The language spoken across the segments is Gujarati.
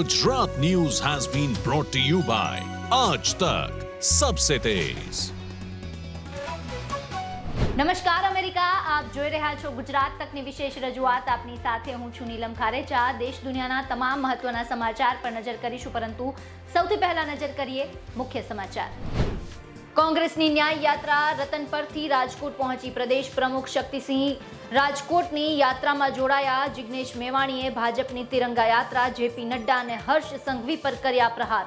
Gujarat news has been brought to you by આજ તક Sabse Tez. નમસ્કાર અમેરિકા આપ જોઈ રહ્યા છો ગુજરાત તકની વિશેષ રજૂઆત આપની સાથે હું છું નીલમ ખારેચા દેશ દુનિયાના તમામ મહત્વના સમાચાર પર નજર કરીશું પરંતુ સૌથી પહેલા નજર કરીએ મુખ્ય સમાચાર કોંગ્રેસની ન્યાય યાત્રા રતન પરથી રાજકોટ પહોંચી પ્રદેશ પ્રમુખ શક્તિસિંહ રાજકોટની યાત્રામાં જોડાયા જિગ્નેશ મેવાણીએ ભાજપની તિરંગા યાત્રા, જેપી નડ્ડા અને હર્ષ સંઘવી પર કર્યા પ્રહાર.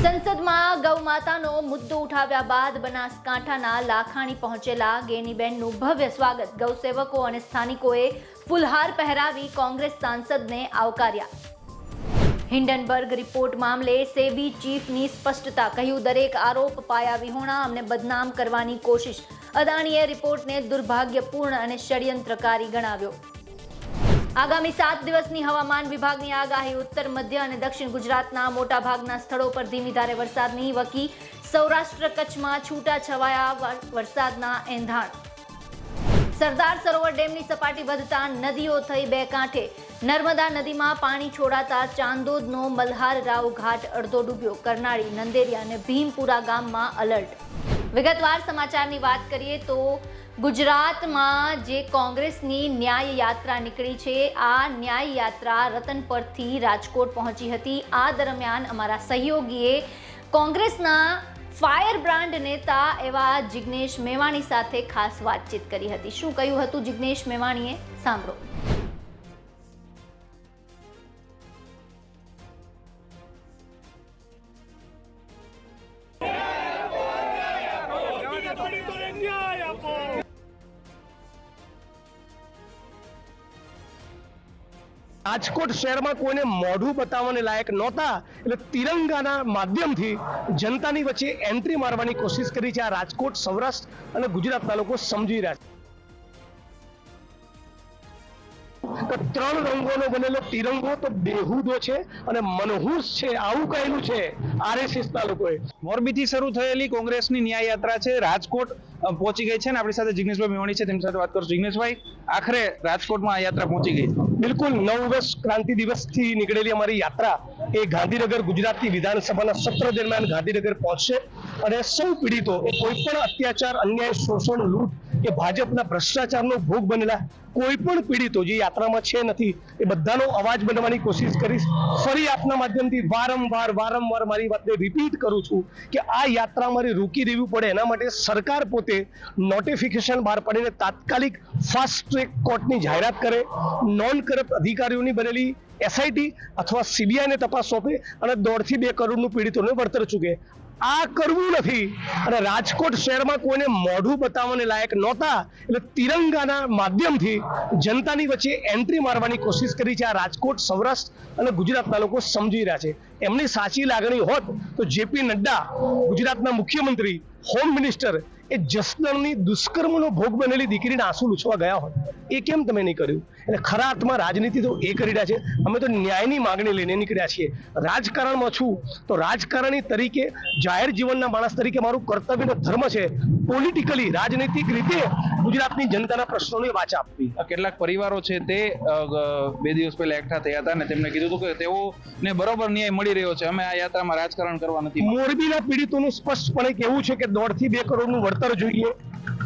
સંસદમાં ગૌ માતાનો મુદ્દો ઉઠાવ્યા બાદ બનાસકાંઠાના લાખાણી પહોંચેલા ગેનીબેનનું ભવ્ય સ્વાગત. ગૌસેવકો અને સ્થાનિકોએ ફુલહાર પહેરાવી કોંગ્રેસ સાંસદને આવકાર્યા. હિન્ડનબર્ગ રિપોર્ટ મામલે સેબી ચીફની સ્પષ્ટતા, કહ્યું, દરેક આરોપ પાયા વિહોણા, અમને બદનામ કરવાની કોશિશ. અદાણીએ રિપોર્ટને દુર્ભાગ્યપૂર્ણ અને ષડયંત્રકારી ગણાવ્યો. આગામી સાત દિવસની હવામાન વિભાગની આગાહી ઉત્તર, મધ્ય અને દક્ષિણ ગુજરાતના મોટાભાગના સ્થળો પર ધીમી ધારે વરસાદની વકી સૌરાષ્ટ્ર કચ્છમાં છૂટા છવાયા વરસાદના એંધાણ. સરદાર સરોવર ડેમની સપાટી વધતા નદીઓ થઈ બે કાંઠે. નર્મદા નદીમાં પાણી છોડાતા ચાંદોદનો મલ્હાર રાવ ઘાટ અડધો ડૂબ્યો. કરનાળી, નંદેરિયા અને ભીમપુરા ગામમાં અલર્ટ વિગતવાર સમાચારની વાત કરીએ તો ગુજરાતમાં જે કોંગ્રેસની ન્યાય યાત્રા નીકળી છે, આ ન્યાય યાત્રા રતન પરથી રાજકોટ પહોંચી હતી. આ દરમિયાન અમારા સહયોગીએ કોંગ્રેસના ફાયર બ્રાન્ડ નેતા એવા જિગ્નેશ મેવાણી સાથે ખાસ વાતચીત કરી હતી. શું કહ્યું હતું જિગ્નેશ મેવાણીએ? સાંભળો. રાજકોટ શહેરમાં કોઈને મોઢું બતાવવાને લાયક નહોતા. એટલે તિરંગાના માધ્યમથી જનતાની વચ્ચે એન્ટ્રી મારવાની કોશિશ કરી છે આ રાજકોટ, સૌરાષ્ટ્ર અને ગુજરાતના લોકો સમજી રહ્યા છે. ત્રણ રંગોનો બનેલો તિરંગો તો બેહુદો છે અને મનહૂસ છે, આવું કહેલું છે આરએસએસ ના લોકોએ મોરબીથી શરૂ થયેલી કોંગ્રેસની ન્યાય યાત્રા છે. રાજકોટ પહોંચી ગઈ છે ને આપણી સાથે જિગ્નેશભાઈ મેવાણી છે, તેમની સાથે વાત કરશું. જિગ્નેશભાઈ, આખરે રાજકોટમાં આ યાત્રા પહોંચી ગઈ બિલકુલ, નવ વર્ષ ક્રાંતિ દિવસથી નીકળેલી અમારી યાત્રા એ ગાંધીનગર ગુજરાતની વિધાનસભાના સત્ર દરમિયાન ગાંધીનગર પહોંચશે અને સૌ પીડિતો, કોઈ પણ અત્યાચાર, અન્યાય, શોષણ, લૂંટ કે ભાજપના ભ્રષ્ટાચારનો ભોગ બનેલા કોઈ પણ પીડિતો જે યાત્રામાં છે નથી, એ બધાનો અવાજ બનવાની કોશિશ કરીશ. ફરી આપના માધ્યમથી વારંવાર વારંવાર મારી વાતને રિપીટ કરું છું કે આ યાત્રા મારે રોકી દેવી પડે. એના માટે સરકાર પોતે નોટિફિકેશન બહાર પાડીને તાત્કાલિક ફાસ્ટ ટ્રેક કોર્ટની જાહેરાત કરે. નોન કરપ્ટ અધિકારીઓની બનેલી એસઆઈટી અથવા સીબીઆઈને તપાસ સોંપે અને દોઢથી બે કરોડનું પીડિતોને વળતર ચૂકે. આ કરવું નથી. અને રાજકોટ શહેરમાં કોઈને મોઢું બતાવવાને લાયક નહોતા. એટલે તિરંગાના માધ્યમથી જનતાની વચ્ચે એન્ટ્રી મારવાની કોશિશ કરી છે આ રાજકોટ, સૌરાષ્ટ્ર અને ગુજરાતના લોકો સમજી રહ્યા છે. એમની સાચી લાગણી હોત તો જેપી નડ્ડા ગુજરાતના મુખ્યમંત્રી હોમ મિનિસ્ટર એ જસદણની દુષ્કર્મનો ભોગ બનેલી દીકરીને આંસુ લૂછવા ગયા હોય. એ કેમ તમે નહીં કર્યું? એટલે ખરા અર્થમાં રાજનીતિ તો એ કરી રહ્યા છે. અમે તો ન્યાયની માગણી લઈને નીકળ્યા છીએ. રાજકારણમાં છું. તો રાજકારણી તરીકે, જાહેર જીવનના માણસ તરીકે મારું કર્તવ્ય ધર્મ છે. પોલિટિકલી રાજનૈતિક રીતે ગુજરાતની જનતાના પ્રશ્નોને વાચા આપવી. કેટલાક પરિવારો છે તે બે દિવસ પહેલા એકઠા થયા હતા અને તેમણે કીધું હતું કે તેઓને બરોબર ન્યાય મળી રહ્યો છે. અમે આ યાત્રામાં રાજકારણ કરવા નથી મોરબીના પીડિતોનું સ્પષ્ટપણે કહેવું છે કે દોઢથી બે કરોડનું વળતર જોઈએ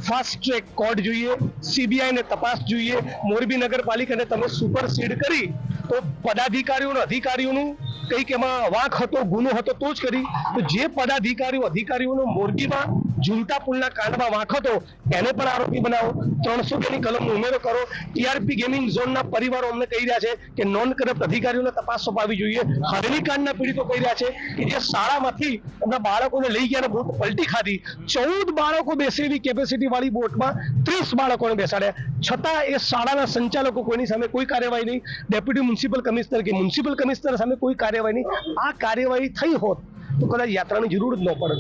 ફાસ્ટ ટ્રેક કોર્ટ જોઈએ સીબીઆઈ ને તપાસ જોઈએ મોરબી નગરપાલિકાને તમે સુપરસીડ કરી તો પદાધિકારીઓ અને અધિકારીઓનું કે એમાં વાંક હતો, ગુનો હતો, તો જ કરી. તો જે પદાધિકારીઓ, અધિકારીઓનો મોરબીમાં ઝૂલતા પુલના કાંડમાં વાંક હતો, એને પણ આરોપી બનાવો. ત્રણસો ની કલમનો ઉમેરો કરો. ટીઆરપી ગેમિંગ ઝોનના પરિવારો અમને કહી રહ્યા છે કે નોન કરપ્ટ અધિકારીઓને તપાસ સોંપાવી જોઈએ. હરણી કાંડના પીડિતો કહી રહ્યા છે કે જે શાળામાંથી એમના બાળકોને લઈ ગયા બોટ પલટી ખાધી. ચૌદ બાળકો બેસે એવી કેપેસિટી વાળી બોટમાં ત્રીસ બાળકોને બેસાડ્યા. છતાં એ શાળાના સંચાલકો કોઈની સામે કોઈ કાર્યવાહી નહીં. ડેપ્યુટી મ્યુનિસિપલ કમિશનર કે મ્યુનિસિપલ કમિશનર સામે કોઈ કાર્યવાહી નહીં આ કાર્યવાહી થઈ હોત તો કદાચ યાત્રાની જરૂર જ ન પડે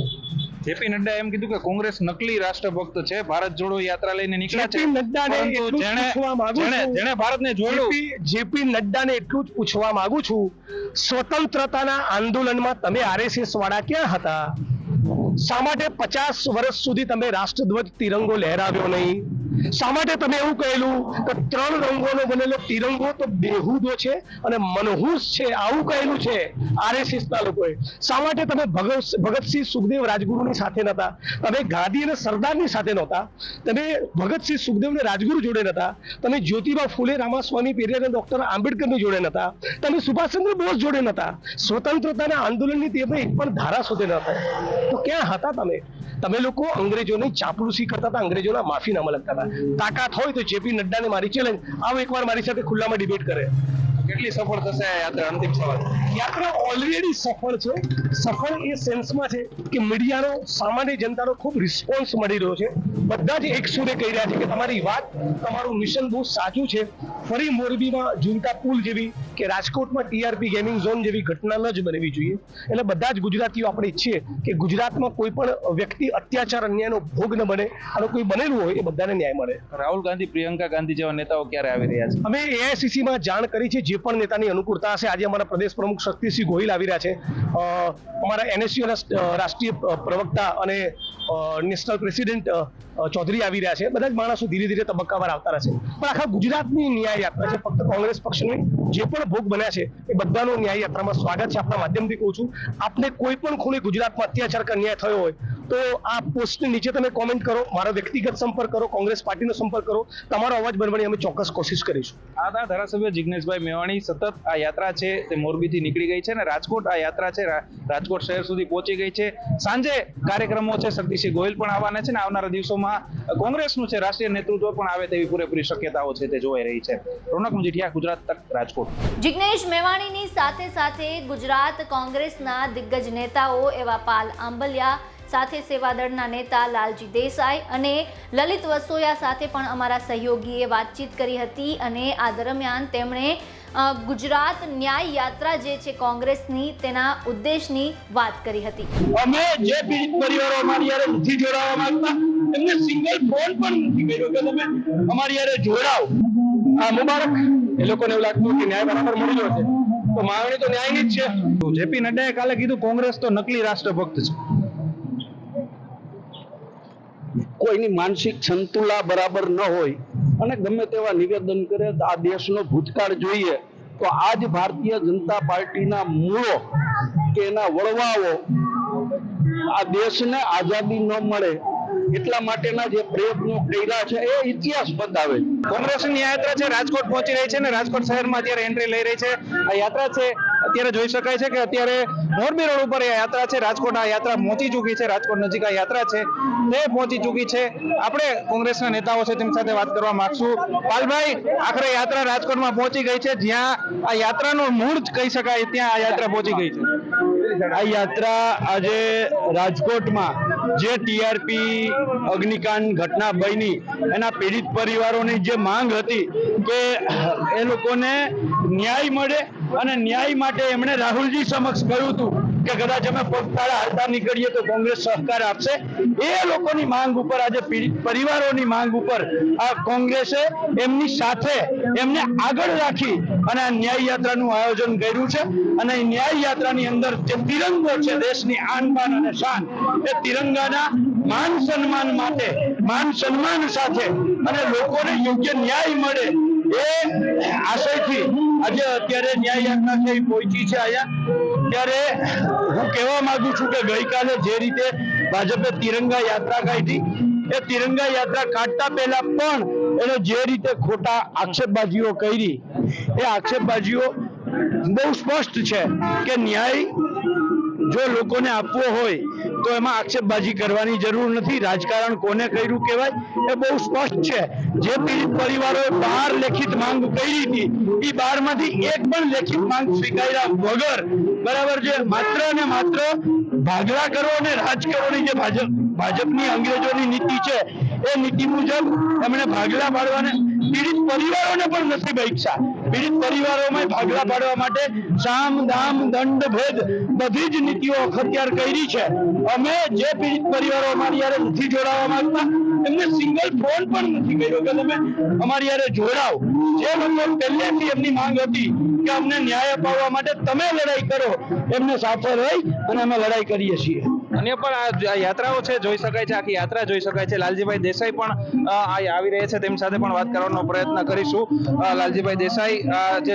જેપી નડ્ડા એમ કીધું કે કોંગ્રેસ નકલી રાષ્ટ્રભક્ત છે ભારત જોડો યાત્રા લઈને નીકળ્યા છે. પરંતુ જેણે પૂછવા માંગુ જેણે છું. જેણે ભારતને જોડ્યું. જેપી જેપી નડ્ડાને એટલું જ પૂછવા માંગુ છું સ્વતંત્રતાના આંદોલનમાં તમે આરએસએસ વાળા ક્યાં હતા? શા માટે પચાસ વર્ષ સુધી તમે રાષ્ટ્રધ્વજ તિરંગો લહેરાવ્યો નહીં? શા માટે તમે એવું કહેલું? કે ત્રણ રંગોનો બનેલો તિરંગો તો બેહુદો છે અને મનહૂસ છે, આવું કહેલું છે આરએસએસ ના લોકોએ. શા માટે તમે ભગત ભગતસિંહ સુખદેવ રાજગુરુની સાથે નહોતા? તમે ગાંધી અને સરદારની સાથે નહોતા? તમે ભગતસિંહ સુખદેવ ને રાજગુરુ જોડે નહોતા? તમે જ્યોતિબા ફૂલે, રામાસ્વામી, પેરિયાર અને ડોક્ટર આંબેડકરની જોડે નતા તમે સુભાષચંદ્ર બોઝ જોડે નતા સ્વતંત્રતાના આંદોલનની તે એક પણ ધારા શોધે નહોતા તો ક્યાં હતા તમે? તમે લોકો અંગ્રેજોની ચાપલુસી કરતા હતા, અંગ્રેજોના માફીનામા લખતા હતા. તાકાત હોય તો જેપી નડ્ડાને મારી ચેલેન્જ આવો એકવાર મારી સાથે ખુલ્લામાં ડિબેટ કરે. કેટલી સફળ થશે આ યાત્રા? અંતિમ સવાલ. યાત્રા ઓલરેડી સફળ છે. સફળ એ સેન્સમાં છે કે મીડિયાનો સામાન્ય જનતાનો ખૂબ રિસ્પોન્સ મળી રહ્યો છે. બધા જ એક સુરે કહી રહ્યા છે કે તમારી વાત તમારું મિશન બહુ સાચું છે. ફરી મોરબીમાં ઝુમટા પુલ જેવી કે રાજકોટમાં ટીઆરપી ગેમિંગ ઝોન જેવી ઘટના ન જ બનવી જોઈએ. એટલે બધા જ ગુજરાતીઓ આપણે ઈચ્છીએ કે ગુજરાતમાં કોઈ પણ વ્યક્તિ અત્યાચાર અન્યાયનો ભોગ ન બને. અને કોઈ બનેલું હોય એ બધાને ન્યાય મળે. રાહુલ ગાંધી પ્રિયંકા ગાંધી જેવા નેતાઓ ક્યારે આવી રહ્યા છે? અમે એઆઈસીસીમાં જાણ કરી છે જે પણ નેતાની અનુકૂળતા હશે? આજે અમારા પ્રદેશ પ્રમુખ શક્તિસિંહ ગોહિલ આવી રહ્યા છે. અમારા એનએસયુના રાષ્ટ્રીય પ્રવક્તા અને નેશનલ પ્રેસિડેન્ટ ચૌધરી આવી રહ્યા છે. બધા જ માણસો ધીરે ધીરે તબક્કાવાર આવતા રહેશે પણ આખા ગુજરાતની ન્યાય યાત્રા છે. ફક્ત કોંગ્રેસ પક્ષની જે પણ ભોગ બન્યા છે, એ બધાનો ન્યાય યાત્રામાં સ્વાગત છે આપણા માધ્યમથી કહું છું. આપને કોઈ પણ ખૂણે ગુજરાતમાં અત્યાચાર કે અન્યાય થયો હોય, તો આ પોસ્ટની નીચે તમે કોમેન્ટ કરો, મારો વ્યક્તિગત સંપર્ક કરો, કોંગ્રેસ પાર્ટીનો સંપર્ક કરો. તમારો અવાજ બનવાની અમે ચોક્કસ કોશિશ કરીશું. આ ધારાસભ્ય જિગ્નેશભાઈ મેવાણી. સતત આ યાત્રા છે તે મોરબીથી નીકળી ગઈ છે અને રાજકોટ આ યાત્રા છે રાજકોટ શહેર સુધી પહોંચી ગઈ છે. સાંજે કાર્યક્રમો છે, શક્તિસિંહ ગોહિલ પણ આવવાના છે ને આવનારા દિવસોમાં કોંગ્રેસનું છે રાષ્ટ્રીય નેતૃત્વ પણ આવે તેવી પૂરેપૂરી શક્યતાઓ છે તે જોવાઈ રહી છે. રોનક મુજીઠિયા ગુજરાત તક રાજકોટ. જિગ્નેશ મેવાણીની સાથે સાથે ગુજરાત કોંગ્રેસના દિગ્ગજ નેતાઓ એવા પાલ આંબલિયા સાથે સેવાદળના નેતા લાલજી દેસાઈ અને લલિત વસોયા સાથે પણ અમારા સહયોગીએ વાતચીત કરી હતી અને આ દરમિયાન તેમણે ગુજરાત ન્યાય યાત્રા જે છે કોંગ્રેસની તેના ઉદ્દેશની વાત કરી હતી. અમે જે પીડિત પરિવારો અમારી જોડાવા માંગતા એમને સિંગલ ફોન પણ નથી કર્યો કે તમે અમારી યારે જોડાવ આ મુબારક એ લોકોને એવું લાગતું કે ન્યાય બરાબર મળી છે તો માંગણી તો ન્યાયની જ છે જેપી નડ્ડાએ કાલે કીધું કોંગ્રેસ તો નકલી રાષ્ટ્રભક્ત છે કોઈની માનસિક સંતુલા બરાબર ન હોય અને ગમે તેવા નિવેદન કરે આ દેશનો ભૂતકાળ જોઈએ, તો આજ ભારતીય જનતા પાર્ટીના મૂળો કે એના વળવાઓ આ દેશને આઝાદી ન મળે એટલા માટેના જે પ્રયત્નો કર્યા છે એ ઇતિહાસ બતાવે છે. કોંગ્રેસની યાત્રા છે રાજકોટ પહોંચી રહી છે અને રાજકોટ શહેરમાં અત્યારે એન્ટ્રી લઈ રહી છે. આ યાત્રા છે અત્યારે જોઈ શકાય છે કે અત્યારે મોરબી રોડ ઉપર આ યાત્રા છે રાજકોટ આ યાત્રા પહોંચી ચૂકી છે રાજકોટ નજીક આ યાત્રા છે તે પહોંચી ચૂકી છે. આપણે કોંગ્રેસના નેતાઓ છે તેમની સાથે વાત કરવા માંગશું. પાલભાઈ આખરે યાત્રા રાજકોટમાં પહોંચી ગઈ છે જ્યાં આ યાત્રાનું મૂળ કહી શકાય ત્યાં આ યાત્રા પહોંચી ગઈ છે. આ યાત્રા આજે રાજકોટમાં જે ટીઆરપી અગ્નિકાંડ, ઘટના બની, એના પીડિત પરિવારોની જે માંગ હતી કે એ લોકોને ન્યાય મળે અને ન્યાય માટે એમણે રાહુલજી સમક્ષ કહ્યું હતું કે કદાચ અમે પગપાળા હાલતા નીકળીએ તો કોંગ્રેસ સહકાર આપશે. એ લોકોની માંગ ઉપર, આજે પરિવારોની માંગ ઉપર આ કોંગ્રેસે એમની સાથે એમને આગળ રાખી અને આ ન્યાય યાત્રાનું આયોજન કર્યું છે. અને ન્યાય યાત્રાની અંદર જે તિરંગો છે, દેશની આન બાન અને શાન, એ તિરંગાના માન સન્માન માટે, માન સન્માન સાથે અને લોકોને યોગ્ય ન્યાય મળે એ આશયથી આજે અત્યારે ન્યાય યાત્રા છે એ પહોંચી છે અહીંયા. ત્યારે હું કહેવા માંગુ છું કે ગઈકાલે જે રીતે ભાજપે તિરંગા યાત્રા કાઢી, એ તિરંગા યાત્રા કાઢતા પહેલા પણ એને જે રીતે ખોટા આક્ષેપબાજીઓ કરી એ આક્ષેપબાજીઓ બહુ સ્પષ્ટ છે કે ન્યાય જો લોકોને આપવો હોય તો એમાં આક્ષેપબાજી કરવાની જરૂર નથી. રાજકારણ કોને કર્યું કહેવાય એ બહુ સ્પષ્ટ છે. જે પીડિત પરિવારોએ બાર લેખિત માંગ કરી હતી એ બારમાંથી એક પણ લેખિત માંગ સ્વીકાર્યા વગર, બરાબર છે, માત્ર ને માત્ર ભાગલા કરો અને રાજ કરોની જે ભાજપ, ભાજપની અંગ્રેજોની નીતિ છે, એ નીતિ મુજબ એમણે ભાગલા પાડવાને પીડિત પરિવારોને પણ નથી પૈસા પીડિત પરિવારોમાં ભાગલા પાડવા માટે સામ દામ દંડ ભેદ બધી જ નીતિઓ અખત્યાર કરી છે. અમે જે પીડિત પરિવારો અમારી યારે નથી જોડાવા માંગતા એમને સિંગલ ફોન પણ નથી કર્યો કે તમે અમારી યારે જોડાવ જે લોકો પહેલેથી એમની માંગ હતી કે અમને ન્યાય અપાવવા માટે તમે લડાઈ કરો એમને સાથે રહી અને અમે લડાઈ કરીએ છીએ. અન્ય પણ આ યાત્રાઓ છે, જોઈ શકાય છે, આખી યાત્રા જોઈ શકાય છે. લાલજીભાઈ દેસાઈ પણ આવી રહ્યા છે. તેમની સાથે પણ વાત કરવાનો પ્રયત્ન કરીશું. લાલજીભાઈ દેસાઈ જે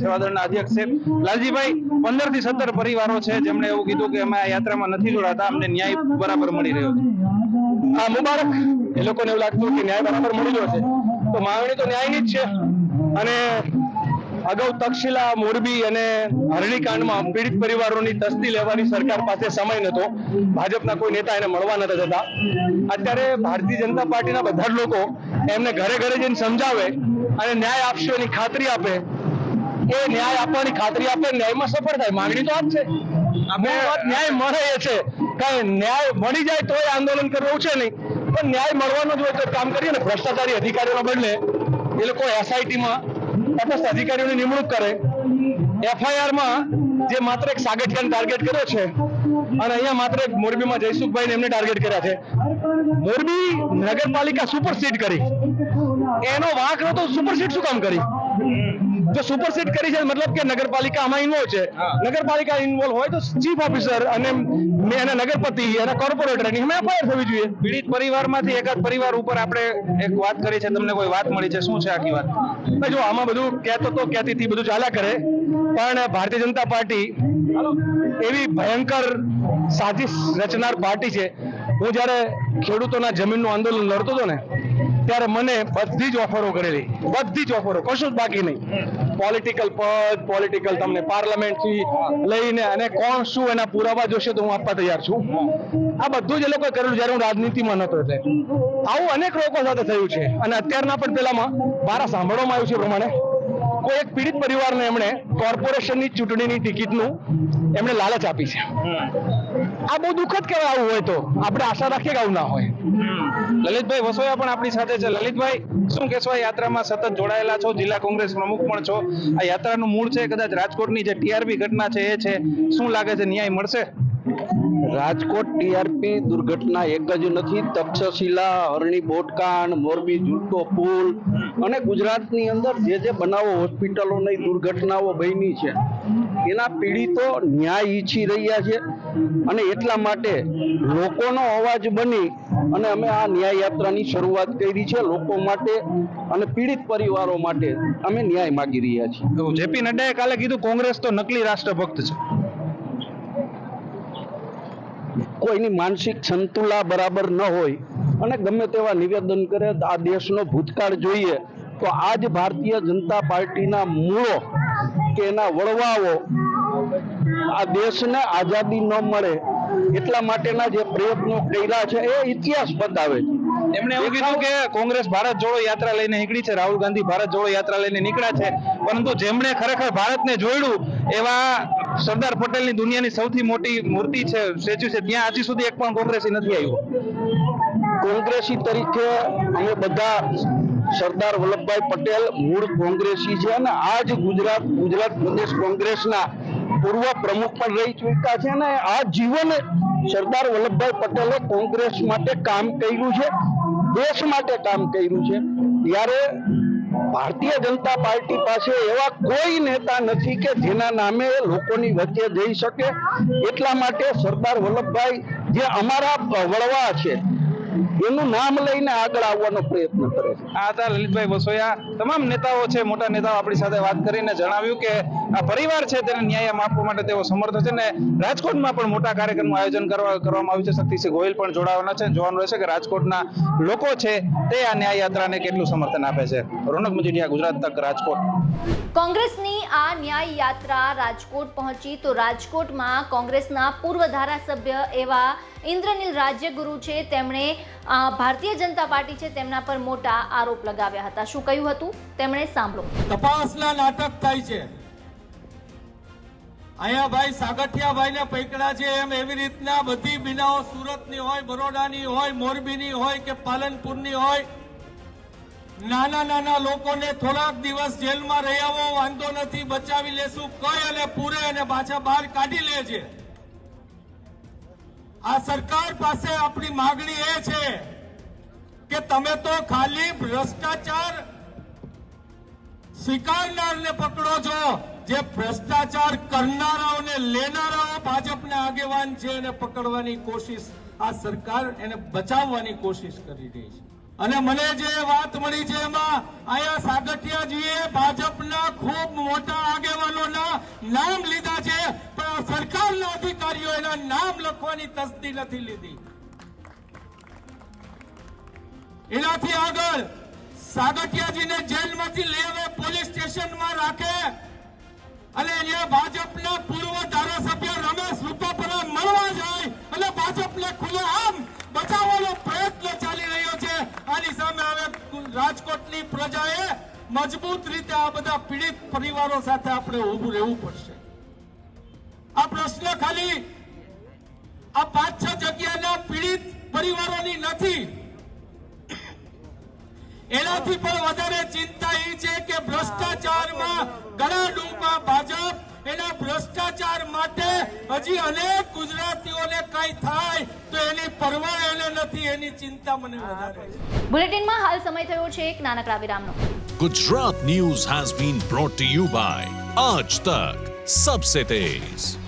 સેવાદળના અધ્યક્ષ છે. લાલજીભાઈ પંદરથી સત્તર પરિવારો છે. જેમણે એવું કીધું કે અમે આ યાત્રામાં નથી જોડાતા. અમને ન્યાય બરાબર મળી રહ્યો છે. આ મુબારક. એ લોકોને એવું લાગતું કે ન્યાય બરાબર મળી રહ્યો છે. તો માંગણી તો ન્યાયની જ છે. અને અગાઉ તક્ષશિલા મોરબી અને હરણીકાંડમાં પીડિત પરિવારોની તસ્દી લેવાની સરકાર પાસે સમય નહોતો. ભાજપના કોઈ નેતા એને મળવા નતા જતા. અત્યારે ભારતીય જનતા પાર્ટીના બધા જ લોકો એમને ઘરે ઘરે જઈને સમજાવે અને ન્યાય આપશે એની ખાતરી આપે. એ ન્યાય આપવાની ખાતરી આપે ન્યાયમાં સફળ થાય. માંગણી તો આ જ છે ન્યાય મળે એ છે. કઈ ન્યાય મળી જાય તો આંદોલન કરવું છે નહીં. પણ ન્યાય મળવાનો જ હોય તો કામ કરીએ ને. ભ્રષ્ટાચારી અધિકારીઓના બદલે એ લોકો એસઆઈટી માં તટસ્થ અધિકારીઓની નિમણૂક કરે. એફઆઈઆરમાં જે માત્ર એક સાગઠિયાને ટાર્ગેટ કર્યો છે, અને અહીંયા માત્ર એક મોરબીમાં જયસુખભાઈને એમને ટાર્ગેટ કર્યા છે. મોરબી નગરપાલિકા સુપરસીડ કરી. એનો વાંક નતો સુપરસીડ શું કામ કરી? જો સુપરસીડ કરી છે મતલબ કે નગરપાલિકા આમાં ઇન્વોલ્વ છે નગરપાલિકા ઇન્વોલ્વ હોય તો ચીફ ઓફિસર અને એના નગરપતિ એના કોર્પોરેટરની સામે એફઆઈઆર થવી જોઈએ. પીડિત પરિવારમાંથી એકાદ પરિવાર ઉપર આપણે એક વાત કરી છે તમને કોઈ વાત મળી છે? શું છે આખી વાત? જો આમાં બધું કહેતો તો કહેતી બધું ચાલ્યા કરે. પણ ભારતીય જનતા પાર્ટી એવી ભયંકર સાજિશ રચનાર પાર્ટી છે. હું જ્યારે ખેડૂતોના જમીનનું આંદોલન લડતો હતો ને ત્યારે મને બધી જ ઓફરો કરેલી. બધી જ ઓફરો કશું જ બાકી નહીં. પોલિટિકલ પદ પોલિટિકલ તમને પાર્લામેન્ટથી લઈને અને કોણ શું એના પુરાવા જોશે તો હું આપવા તૈયાર છું. આ બધું જ એ લોકોએ કરેલું જ્યારે હું રાજનીતિમાં નહોતો એટલે. આવું અનેક લોકો સાથે થયું છે. અને અત્યારના પણ પેલામાં મારા સાંભળવામાં આવ્યું છે પ્રમાણે કોઈ એક પીડિત પરિવારને એમણે કોર્પોરેશનની ચૂંટણીની ટિકિટનું એમણે લાલચ આપી છે. આ બહુ દુઃખદ કહેવાય આવું હોય તો. આપણે આશા રાખીએ કે આવું ના હોય. લલિતભાઈ વસોયા પણ આપણી સાથે છે. લલિતભાઈ, શું કહેશો યાત્રામાં સતત જોડાયેલા છો? જિલ્લા કોંગ્રેસ પ્રમુખ પણ છો. આ યાત્રાનું મૂળ છે કદાચ રાજકોટની જે ટીઆરબી ઘટના છે એ છે. શું લાગે છે? ન્યાય મળશે? રાજકોટ ટીઆરપી દુર્ઘટના એક જ નથી. તક્ષશિલા, હરણી બોટકાંડ, મોરબી ઝૂલતો પુલ અને ગુજરાતની અંદર જે જે બનાવો હોસ્પિટલોની દુર્ઘટનાઓ બની છે, એના પીડિતો ન્યાય ઈચ્છી રહ્યા છે અને એટલા માટે લોકોનો અવાજ બની અને અમે આ ન્યાય યાત્રાની શરૂઆત કરી છે લોકો માટે અને પીડિત પરિવારો માટે અમે ન્યાય માગી રહ્યા છીએ. જેપી નડ્ડાએ કાલે કીધું, કોંગ્રેસ તો નકલી રાષ્ટ્રભક્ત છે. કોઈની માનસિક સંતુલા બરાબર ન હોય અને ગમે તેવા નિવેદન કરે આ દેશનો ભૂતકાળ જોઈએ તો આજ ભારતીય જનતા પાર્ટીના મૂળો કે એના વડવાઓ આ દેશને આઝાદી ન મળે એટલા માટેના જે પ્રયત્નો કર્યા છે એ ઇતિહાસ બતાવે છે. એમણે એવું કીધું કે કોંગ્રેસ ભારત જોડો યાત્રા લઈને નીકળી છે રાહુલ ગાંધી ભારત જોડો યાત્રા લઈને નીકળ્યા છે પરંતુ જેમણે ખરેખર ભારતને જોડ્યું એવા સરદાર પટેલની દુનિયાની સૌથી મોટી મૂર્તિ છે, સ્ટેચ્યુ છે, ત્યાં હજી સુધી એક પણ કોંગ્રેસી નથી આવ્યો. કોંગ્રેસી તરીકે અમે બધા સરદાર વલ્લભભાઈ પટેલ મૂળ કોંગ્રેસી છે અને આજ ગુજરાત ગુજરાત પ્રદેશ કોંગ્રેસના પૂર્વ પ્રમુખ પણ રહી ચૂક્યા છે અને આ જીવન સરદાર વલ્લભભાઈ પટેલે કોંગ્રેસ માટે કામ કર્યું છે, દેશ માટે કામ કર્યું છે. ત્યારે ભારતીય જનતા પાર્ટી પાસે એવા કોઈ નેતા નથી કે જેના નામે લોકોની વચ્ચે જઈ શકે. એટલા માટે સરદાર વલ્લભભાઈ, જે અમારા વડવા છે એનું નામ લઈને આગળ આવવાનો પ્રયત્ન કરે છે. આ હતા લલિતભાઈ વસોયા. તમામ નેતાઓ છે મોટા નેતાઓ આપણી સાથે વાત કરીને જણાવ્યું કે આ પરિવાર છે તેને ન્યાય આપવા માટે તેઓ સમર્થ છે ને રાજકોટમાં પણ મોટા કાર્યક્રમનું આયોજન કરવા કરવામાં આવ્યું છે. શક્તિસિંહ ગોહિલ પણ જોડાવાના છે. જોવાનું રહેશે કે રાજકોટના લોકો છે તે આ ન્યાય યાત્રાને કેટલું સમર્થન આપે છે. રોનક મુજીડિયા ગુજરાત તક રાજકોટ. કોંગ્રેસની આ ન્યાય યાત્રા રાજકોટ પહોંચી તો રાજકોટમાં કોંગ્રેસના પૂર્વ ધારાસભ્ય એવા ઇન્દ્રનીલ રાજ્યગુરુ છે. તેમણે ભારતીય જનતા પાર્ટી છે તેમના પર મોટા આરોપ લગાવ્યા હતા. શું કહ્યું હતું? તેમણે સાંભળો. તપાસના નાટક થાય છે. અહીંયા ભાઈ સાગઠિયાભાઈ ને પૈકડા છે એમ એવી રીતના બધી બીનાઓ સુરતની હોય, બરોડાની હોય, મોરબીની હોય કે પાલનપુરની હોય, નાના નાના લોકોને થોડાક દિવસ જેલમાં રહ્યા વાંધો નથી, બચાવી લેશું, કઈ અને પૂરે અને પાછા બહાર કાઢી લે છે. આ સરકાર પાસે આપણી માગણી એ છે કે તમે તો ખાલી ભ્રષ્ટાચાર સ્વીકારનારને પકડો છો. જે ભ્રષ્ટાચાર કરનારાઓને લેનારાઓ ભાજપના આગેવાન છે એને પકડવાની કોશિશ, આ સરકાર એને બચાવવાની કોશિશ કરી રહી છે. અને મને જે વાત મળી છે એમાં, આયા સાગઠિયાજીએ ભાજપના ખૂબ મોટા આગેવાનોના નામ લીધા છે. પણ અધિકારીઓ એના નામ લખવાની તસ્દી નથી લીધી. એનાથી આગળ સાગઠિયાજીને જેલમાંથી લઈ આવે, પોલીસ સ્ટેશનમાં રાખે અને અહીંયા ભાજપના પૂર્વ ધારાસભ્ય રમેશ રૂપાપરા મળવા જાય અને ભાજપને ખુલ્લે આમ બચાવવાનો પ્રયત્ન ચાલી રહ્યો છે. આની સામે હવે રાજકોટની પ્રજાએ મજબૂત રીતે આ બધા પીડિત પરિવારો સાથે આપણે ઊભું રહેવું પડશે. આ પ્રશ્ન ખાલી આ પાંચ છ જગ્યાના પીડિત પરિવારોની નથી. એનાથી પણ વધારે ચિંતા એ છે કે ભ્રષ્ટાચારમાં ગળા ડૂબા ભાજપ એના ભ્રષ્ટાચાર માટે હજી અનેક ગુજરાતીઓને કઈ થાય તો એની પરવા એને નથી એની ચિંતા મને વધારે છે. બુલેટિનમાં હાલ સમય થયો છે એક નાનકડા વિરામનો. Gujarat news has been brought to you by Aaj Tak Sabse Tez.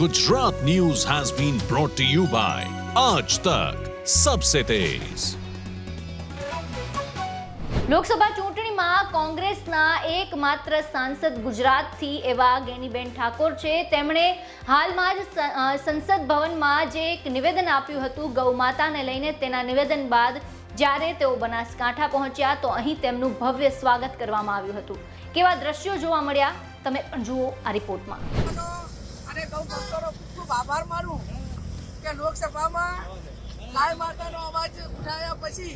Gujarat news has been brought to you by આજ તક Sabse Tez. લોકસભા ચૂંટણીમાં કોંગ્રેસના એકમાત્ર સાંસદ ગુજરાતથી એવા ગેનીબેન ઠાકોર છે. તેમણે હાલમાં જ સંસદ ભવનમાં જે એક નિવેદન આપ્યું હતું ગૌમાતાને લઈને. તેના નિવેદન બાદ જ્યારે તેઓ બનાસકાંઠા પહોંચ્યા તો અહીં તેમનું ભવ્ય સ્વાગત કરવામાં આવ્યું હતું. કેવા દ્રશ્યો જોવા મળ્યા? તમે પણ જુઓ આ રિપોર્ટમાં. અને ગૌ ભક્તોનો ખૂબ ખૂબ આભાર માનું કે લોકસભામાં ગાય માતાનો અવાજ ઉઠાવ્યા પછી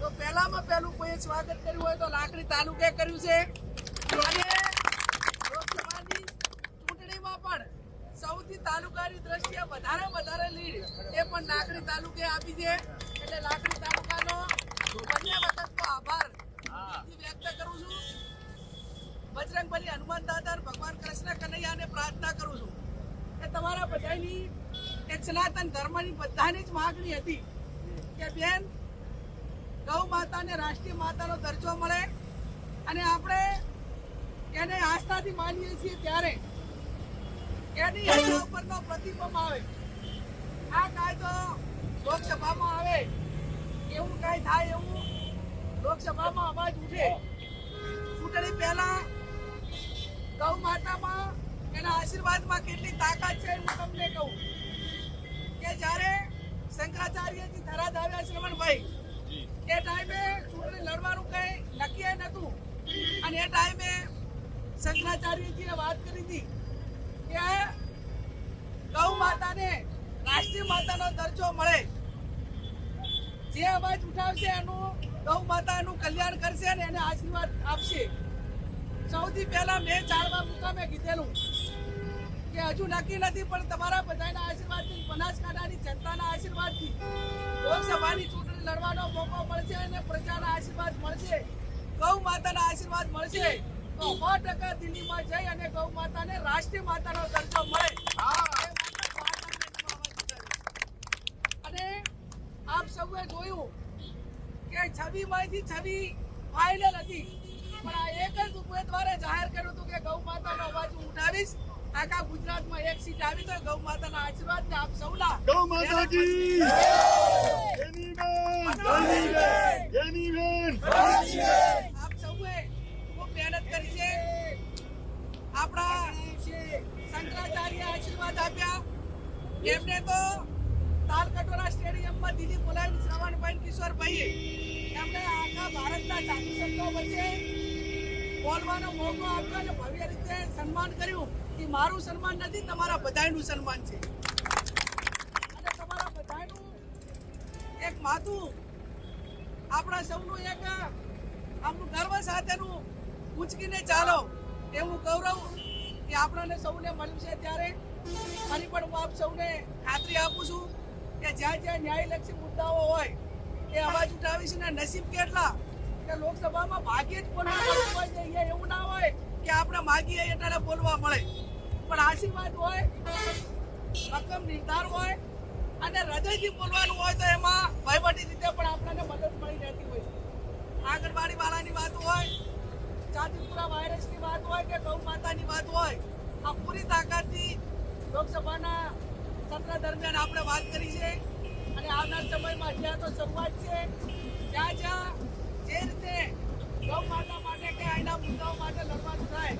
તો પહેલામાં પહેલું કોઈએ સ્વાગત કર્યું હોય તો લાકડી તાલુકે કર્યું છે. અને લોકસભાની ચૂંટણીમાં પણ સૌથી તાલુકાની દ્રષ્ટિએ વધારે વધારે લીડ એ પણ લાકડી તાલુકે આપી છે. એટલે લાકડી તાલુકાનો બંને વખતનો આભાર વ્યક્ત કરું છું. બજરંગબલી હનુમાન દાદા ભગવાન કૃષ્ણ કનૈયાને પ્રાર્થના કરું છું. કે તમારા બધાની એક સનાતન ધર્મની બધાની જ માગણી હતી કે બેન, ગૌ માતાને રાષ્ટ્રીય માતાનો દરજ્જો મળે અને આપણે એને આસ્થાથી માનીએ છીએ ત્યારે એની એના ઉપરનો પ્રતિબંધ આવે. આ કાયદો લોકસભામાં આવે, એવું કાંઈ થાય એવું લોકસભામાં અવાજ ઉઠે. ચૂંટણી પહેલા ગૌ માતામાં એના આશીર્વાદમાં કેટલી તાકાત છે હું તમને કહું. કે જ્યારે શંકરાચાર્યજી થરાદ આવ્યા શ્રવણભાઈ એ ટાઈમે ચૂંટણી લડવાનું કઈ નક્કી નતું અને એ ટાઈમે શંકરાચાર્યજીએ વાત કરી હતી કે ગૌ માતાને રાષ્ટ્રીય માતાનો દરજ્જો મળે. જે અવાજ ઉઠાવશે એનું ગૌ માતાનું કલ્યાણ કરશે અને એને આશીર્વાદ આપશે. સૌથી પહેલા મેં ચારવા મુકામે કીધેલું. કે હજુ નક્કી નથી પણ તમારા બધાના આશીર્વાદથી બનાસકાંઠાની જનતાના આશીર્વાદથી લોકસભાની ચૂંટણી લડવાનો મોકો મળશે અને પ્રજાના આશીર્વાદ મળશે. ગૌ માતાના આશીર્વાદ મળશે. તો સો ટકા દિલ્હીમાં જઈ અને ગૌ માતાને રાષ્ટ્રીય માતાનો દરજ્જો મળે. અને આપ સૌએ જોયું કે છબીમાંથી છબી ફાઇનલ હતી. પણ આ એક જ ઉમેદવારે જાહેર કર્યું હતું કે ગૌ માતાનો અવાજ હું ઉઠાવીશ. આખા ગુજરાતમાં એક સીટ આવી તો ગૌ માતાના આશીર્વાદ ને આપ સૌલા ગૌ માતા આપ સૌએ ખૂબ મહેનત કરી છે. આપણા શંકરાચાર્ય આશીર્વાદ આપ્યા. એમને તો તાલકટોરા સ્ટેડિયમમાં દિલીપ બોલાવી શ્રવણભાઈ કિશોરભાઈ એમને આખા ભારતના સાધુ સંતો વચ્ચે બોલવાનો મોકો આપ્યો અને ભવ્ય રીતે સન્માન કર્યું. કે મારું સન્માન નથી, તમારા બધાયનું સન્માન છે. અને તમારા બધાનું એક માથું આપણા સૌનું એક આપણું ગર્વ સાથેનું ઉંચકીને ચાલો. એવું ગૌરવ કે આપણને સૌને મળ્યું છે ત્યારે. ફરી પણ હું આપ સૌને ખાતરી આપું છું કે જ્યાં જ્યાં ન્યાયલક્ષી મુદ્દાઓ હોય, એ અવાજ ઉઠાવીશ ને નસીબ કેટલા? કે લોકસભામાં ભાગ્યે જ બોલવા છે એવું ના હોય કે આપણે માગીએ એટલે બોલવા મળે. પણ આશીર્વાદ હોય રકમ નિર્ધાર હોય અને હૃદયથી બોલવાનું હોય તો એમાં વહીવટી રીતે પણ આપણને મદદ મળી રહેતી હોય. આંગણવાડી વાળાની વાત હોય ચાંદીપુરા વાયરસની વાત હોય કે ગૌ માતાની વાત હોય, આ પૂરી તાકાતથી લોકસભાના સત્ર દરમિયાન આપણે વાત કરી છે અને આવનાર સમયમાં જ્યાં તો શરૂઆત છે જ્યાં જ્યાં જે રીતે ગૌ માતા માટે કે આના મુદ્દાઓ માટે લડવાનું થાય,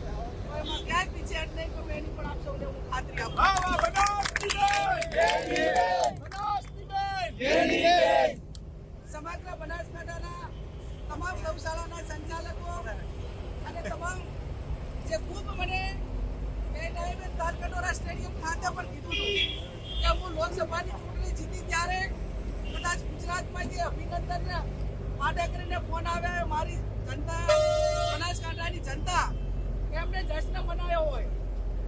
તો એમાં ક્યાંય પીછેહટ નહીં કરું એની પણ આપ સૌને હું ખાતરી આપું સમગ્ર બનાસકાંઠાના તમામ ગૌશાળાના સંચાલકો અને તમામ જે ખૂબ મને બે ટાઈમે તારકટોરા સ્ટેડિયમ ખાતે પણ કીધું હતું કે હું લોકસભાની ચૂંટણી જીતી ત્યારે કદાચ ગુજરાતમાં જે અભિનંદન માટે કરીને ફોન આવ્યા, મારી જનતા, બનાસકાંઠાની જનતા, એમને જશ્ન મનાવ્યો હોય.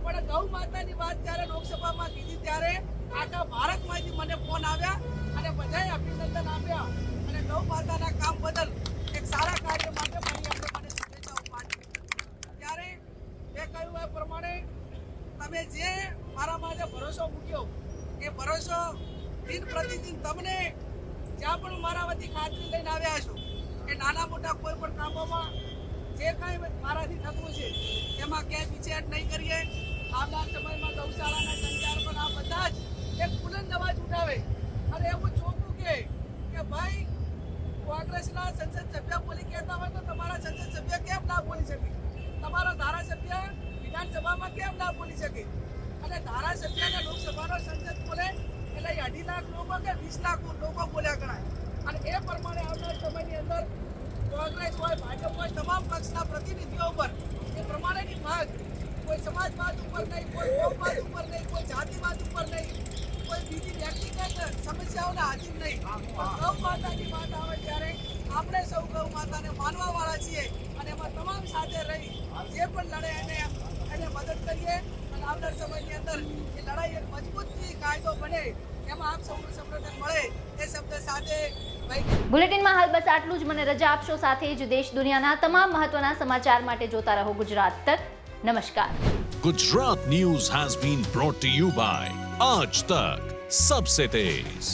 પણ ગૌ માતાની વાત જ્યારે લોકસભામાં કીધી ત્યારે આખા ભારતમાંથી મને ફોન આવ્યા અને બધાએ અભિનંદન આપ્યા. અને ગૌ માતાના કામ બદલ એક સારા કાર્ય માટે મારી આપણે મને શુભેચ્છાઓ પાઠવી. ત્યારે મેં કહ્યું એ પ્રમાણે તમે જે મારા માટે ભરોસો મૂક્યો એ ભરોસો, દિન પ્રતિદિન તમને જ્યાં પણ મારા વતી ખાતરી લઈને આવ્યા છો કે નાના મોટા કોઈ પણ કામોમાં જે કાંઈ મારાથી થતું છે એમાં ક્યાંય વિચાર નહીં કરીએ. આવનાર સમયમાં ગૌશાળાના પણ આ બધા જ એક બુલંદ અવાજ ઉઠાવે. અને એવું ચોખ્ખું કે કે, ભાઈ કોંગ્રેસના સંસદ સભ્ય બોલી કહેતા હોય તો તમારા સંસદ સભ્ય કેમ ના બોલી શકે? તમારો ધારાસભ્ય વિધાનસભામાં કેમ ના બોલી શકે? અને ધારાસભ્ય અને લોકસભાનો સંસદ બોલે એટલે અઢી લાખ લોકો કે વીસ લાખ લોકો બોલ્યા ગણાય. અને એ પ્રમાણે આવનાર સમયની અંદર કોંગ્રેસ હોય, ભાજપ હોય, તમામ પક્ષના પ્રતિનિધિઓ ઉપર એ પ્રમાણેની માંગ કોઈ સમાજવાદ ઉપર નહીં, કોઈ કોમવાદ ઉપર નહીં, કોઈ જાતિવાદ ઉપર નહીં, કોઈ બીજી વ્યક્તિગત સમસ્યાઓને હાજર નહીં. ગૌ માતાની વાત આવે ત્યારે આપણે સૌ ગૌ માતાને માનવા વાળા છીએ અને એમાં તમામ સાથે રહી જે પણ લડે એને એને મદદ કરીએ. આવનાર સમયની અંદર એ લડાઈ એક મજબૂતથી કાયદો બને એમાં આપ સૌનું સમર્થન મળે એ શબ્દ સાથે બુલેટિનમાં હાલ બસ આટલું જ. મને રજા આપશો સાથે જ દેશ દુનિયાના તમામ મહત્વના સમાચાર માટે જોતા રહો ગુજરાત તક. નમસ્કાર. Gujarat news has been brought you by Aaj Tak. Sabse Tez